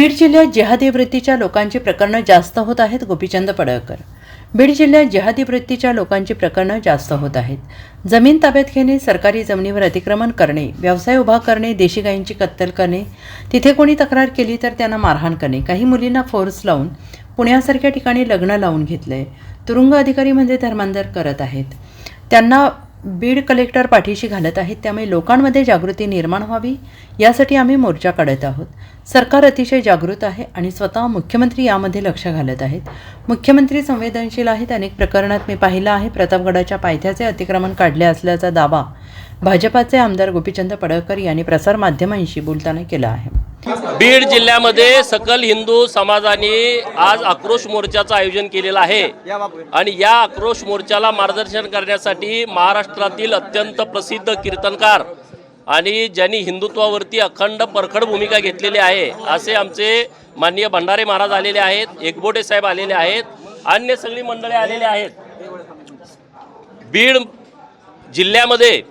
बीड जिल्ह्यात जिहादी वृत्तीच्या लोकांची प्रकरणं जास्त होत आहेत गोपीचंद पडळकर. बीड जिल्ह्यात जिहादी वृत्तीच्या लोकांची प्रकरणं जास्त होत आहेत. जमीन ताब्यात घेणे सरकारी जमिनीवर अतिक्रमण करणे व्यवसाय उभा करणे देशी गायींची कत्तल करणे तिथे कोणी तक्रार केली तर त्यांना मारहाण करणे. काही मुलींना फोर्स लावून पुण्यासारख्या ठिकाणी लग्न लावून घेतलं आहे तुरुंग अधिकारी म्हणजे धर्मांतर करत आहेत. त्यांना बीड कलेक्टर पाठीशी घालत आहेत त्यामुळे लोकांमध्ये जागृती निर्माण व्हावी यासाठी आम्ही मोर्चा काढत आहोत. सरकार अतिशय जागृत आहे आणि स्वतः मुख्यमंत्री यामध्ये लक्ष घालत आहेत. मुख्यमंत्री संवेदनशील आहेत अनेक प्रकरणात मी पाहिलं आहे प्रतापगडाच्या पायथ्याचे अतिक्रमण काढले असल्याचा दावा भाजपाचे आमदार गोपीचंद पडळकर यांनी प्रसारमाध्यमांशी बोलताना केला आहे. बीड जिल्ह्यामध्ये सकल हिंदू समाजाने आज आक्रोश मोर्चाचं आयोजन केलेलं आहे. आणि या आक्रोश मोर्चाला मार्गदर्शन करण्यासाठी महाराष्ट्रातील अत्यंत प्रसिद्ध कीर्तनकार आणि ज्यांनी हिंदुत्वावरती अखंड परखड भूमिका घेतलेली आहे असे आमचे माननीय भंडारे महाराज आलेले आहेत एकबोटे साहेब आलेले आहेत अन्य सगळी मंडळे आलेली आहेत. बीड जिल्ह्यामध्ये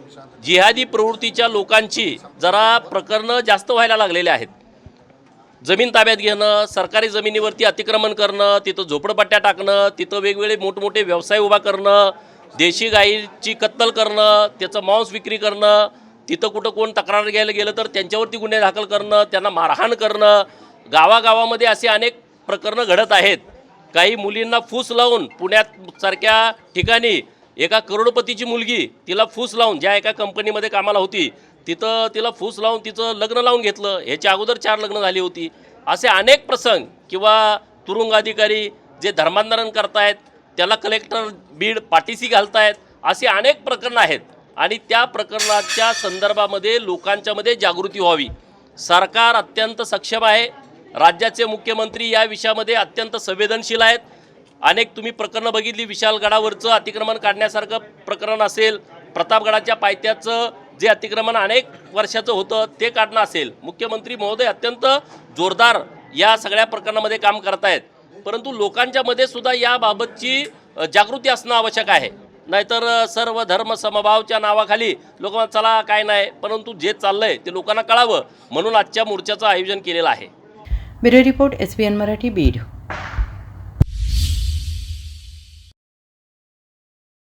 जिहादी प्रवृत्तीच्या लोकांची जरा प्रकरणं जास्त व्हायला लागलेली आहेत. जमीन ताब्यात घेणं सरकारी जमिनीवरती अतिक्रमण करणं तिथं झोपडपट्ट्या टाकणं तिथं वेगवेगळे मोठमोठे व्यवसाय उभा करणं देशी गाईची कत्तल करणं त्याचं मांस विक्री करणं तिथं कुठं कोण तक्रार घ्यायला गेलं तर त्यांच्यावरती गुन्हे दाखल करणं त्यांना मारहाण करणं गावागावामध्ये असे अनेक प्रकरणं घडत आहेत. काही मुलींना फूस लावून पुण्यात सारख्या ठिकाणी एका करोडपतीची मुलगी तिला फूस लावून ज्या एका कंपनीमध्ये कामाला होती तिथं तिला फूस लावून तिचं लग्न लावून घेतलं. ह्याच्या अगोदर चार लग्न झाली होती. असे अनेक प्रसंग किंवा तुरुंगाधिकारी जे धर्मांतरण करतायत त्याला कलेक्टर बीड पाठीशी घालतायत असे अनेक प्रकरणं आहेत. आणि त्या प्रकरणाच्या संदर्भामध्ये लोकांच्यामध्ये जागृती व्हावी. सरकार अत्यंत सक्षम आहे. राज्याचे मुख्यमंत्री या विषयामध्ये अत्यंत संवेदनशील आहेत. अनेक तुम्ही प्रकरणं बघितली विशालगडावरचं अतिक्रमण काढण्यासारखं प्रकरण असेल प्रतापगडाच्या पायथ्याचं जे अतिक्रमण अनेक वर्षाचं होतं ते काढणं असेल. मुख्यमंत्री महोदय अत्यंत जोरदार या सगळ्या प्रकरणामध्ये काम करतायत. परंतु लोकांच्या मध्ये सुद्धा याबाबतची जागृती असणं आवश्यक आहे. नाहीतर सर्व धर्म समभावच्या नावाखाली लोक चला काय नाही. परंतु जे चाललंय ते लोकांना कळावं म्हणून आजच्या मोर्चाचं आयोजन केलेलं आहे. Bureau report S N Marathi Beed.